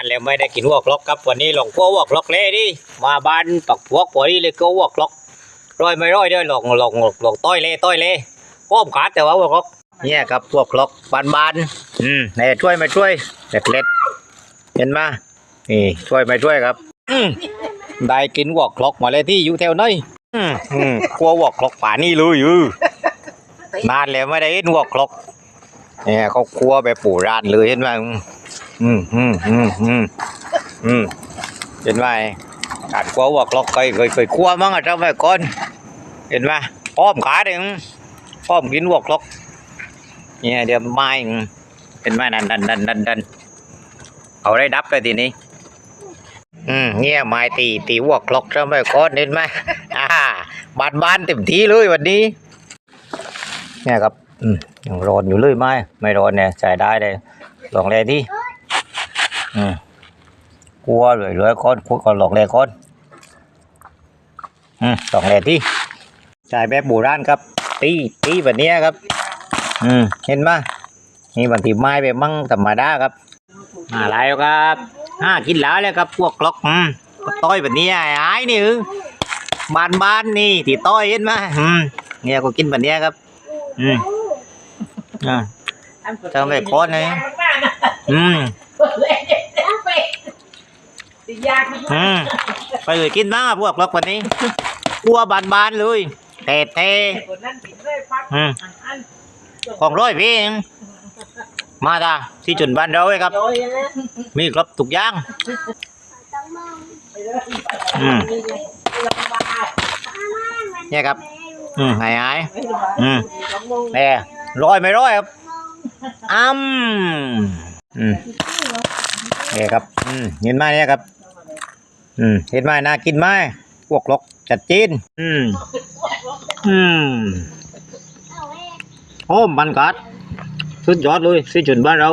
อันแล้วไม่ได้กินวอกล็อกครับวันนี้หลงกัววอกล็อกเล่ดิมาบ้านปักพวกปอดีเลยก็วอกล็อกร้อยไม่ร้อยด้อลองลองลองต้อยเล่ต้อยเล่ป้อมขาดแต่ว่าวอกล็อกเนี่ยครับพวกล็อกบานบานอืมไหนช่วยไม่ช่วยเล็ดเล็ดเห็นไหมนี่ช่วยไม่ช่วยครับอืมได้กินวอกล็อกมาเลยที่อยู่แถวไหนอืมอืมกัววอกล็อกป่านี่เลยอือนานแล้วไม่ได้เห็นวอกล็อกเนี่ยเขาคัวแบบปู่รานเลยเห็นไหม อืมอืมอืมอืมอืมเห็นไหมการครัววกล็อกเคยเคยเคยครัวมั้งอะเจ้าแม่ก่อนเห็นไหมอ้อมขาเด้งอ้อมกินวอกล็อกเนี่ยเดี๋ยวไม้เห็นไหมนั่นนั่นนั่นนั่นนั่นเอาได้ดับเลยทีนี้ อืมเงี้ยไม้ตีตีวัวคล็อกใช่ไหมก้อนเห็นไหมอ่าบานบานๆเต็มที่เลยวันนี้ เนี่ยครับ อืมยังร้อนอยู่เลยไหมไม่ร้อนเนี่ยใช้ได้เลยลองเลยที่ กลัวเลยเลยก้อนกลัวก่อนลองเลยก้อนอืมลองเลยที่ใช้แบบโบราณครับ ตีตีแบบเนี้ยครับ อืมเห็นไหมนี่บางทีไม้แบบมั่งธรรมดาครับมาแล้วครับอ่ากินแล้วเลยครับพวกกลอกอืมก็ต้อยแบบนี้ไอ้ไอ้นี่เออบานบานๆนี่ที่ต้อยเห็นไหมอืมเนี่ยก็กินแบบเนี้ยครับ อืมอ่าเจ้าแม่โคตรเลยอืม อืมไปเลยกินบ้างอะพวกกลอกวันนี้กลัวบานบานๆเลยเตะเตะอืมของร้อยพี่เองมาตาที่จุนบ้านเราเลยครับมีครบทุกอย่างอืมเนี่ยครับอืมหายหายอืมแน่ร้อยไม่ร้อยครับอ้ำอืมเนี่ยครับอืมเห็นไหมเนี่ยครับ อืมเห็นไหมน่ากินไหมพวกลกจัดจีนอืมอืมโอ้มันกัดสุดยอดเลยสิจุนบ้านเรา